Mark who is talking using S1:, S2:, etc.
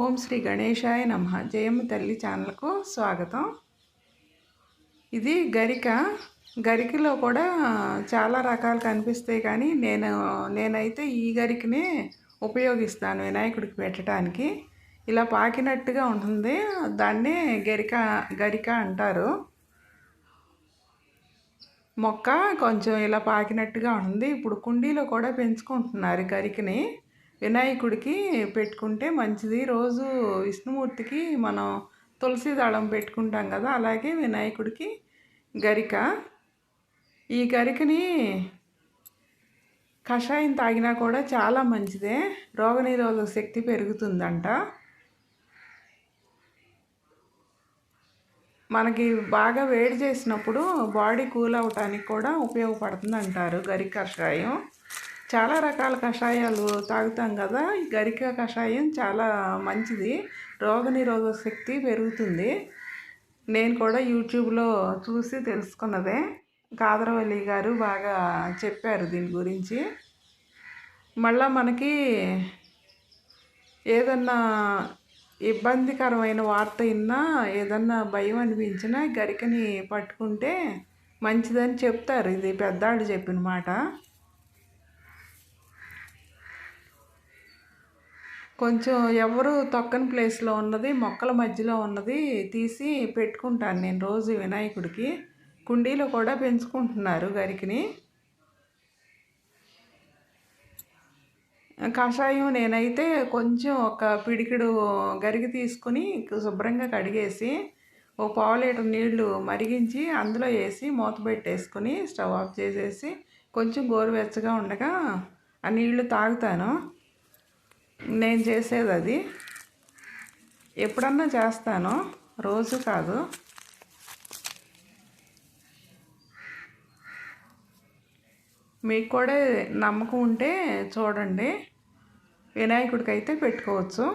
S1: ఓం శ్రీ గణేశాయ నమ. జయమ్మ తల్లి ఛానల్కు స్వాగతం. ఇది గరిక. గరికలో కూడా చాలా రకాలు కనిపిస్తాయి కానీ నేను నేనైతే ఈ గరికనే ఉపయోగిస్తాను వినాయకుడికి పెట్టడానికి ఇలా పాకినట్టుగా ఉంటుంది. దాన్నే గరిక గరిక అంటారు. మొక్క కొంచెం ఇలా పాకినట్టుగా ఉంటుంది ఇప్పుడు కుండీలో కూడా పెంచుకుంటున్నారు గరికని. వినాయకుడికి పెట్టుకుంటే మంచిది. రోజు విష్ణుమూర్తికి మనం తులసి దళం పెట్టుకుంటాం కదా అలాగే వినాయకుడికి గరిక. ఈ గరికని కషాయం తాగినా కూడా చాలా మంచిదే. రోగనిరోధక శక్తి పెరుగుతుందంట. మనకి బాగా వేడి చేసినప్పుడు బాడీ కూల్ అవటానికి కూడా ఉపయోగపడుతుంది అంటారు గరి కషాయం. చాలా రకాల కషాయాలు తాగుతాం కదా ఈ గరిక కషాయం చాలా మంచిది. రోగనిరోధక శక్తి పెరుగుతుంది. నేను కూడా యూట్యూబ్లో చూసి తెలుసుకున్నదే. కాదరవల్లి గారు బాగా చెప్పారు దీని గురించి. మళ్ళా మనకి ఏదన్నా ఇబ్బందికరమైన వార్త విన్నా ఏదన్నా భయం అనిపించినా గరికని పట్టుకుంటే మంచిదని చెప్తారు. ఇది పెద్దాళ్ళు చెప్పిన మాట. కొంచెం ఎవరు తొక్కని ప్లేస్లో ఉన్నది మొక్కల మధ్యలో ఉన్నది తీసి పెట్టుకుంటాను నేను రోజు వినాయకుడికి. కుండీలో కూడా పెంచుకుంటున్నారు గరికిని. కషాయం నేనైతే కొంచెం ఒక పిడికిడు గరిగి తీసుకుని శుభ్రంగా కడిగేసి ఓ పావు లీటర్ నీళ్ళు మరిగించి అందులో వేసి మూత పెట్టేసుకుని స్టవ్ ఆఫ్ చేసేసి కొంచెం గోరువెచ్చగా ఉండగా ఆ నీళ్ళు తాగుతాను. నేను చేసేది అది. ఎప్పుడన్నా చేస్తాను. రోజు కాదు. మీకు కూడా నమ్మకం ఉంటే చూడండి. వినాయకుడికి అయితే పెట్టుకోవచ్చు.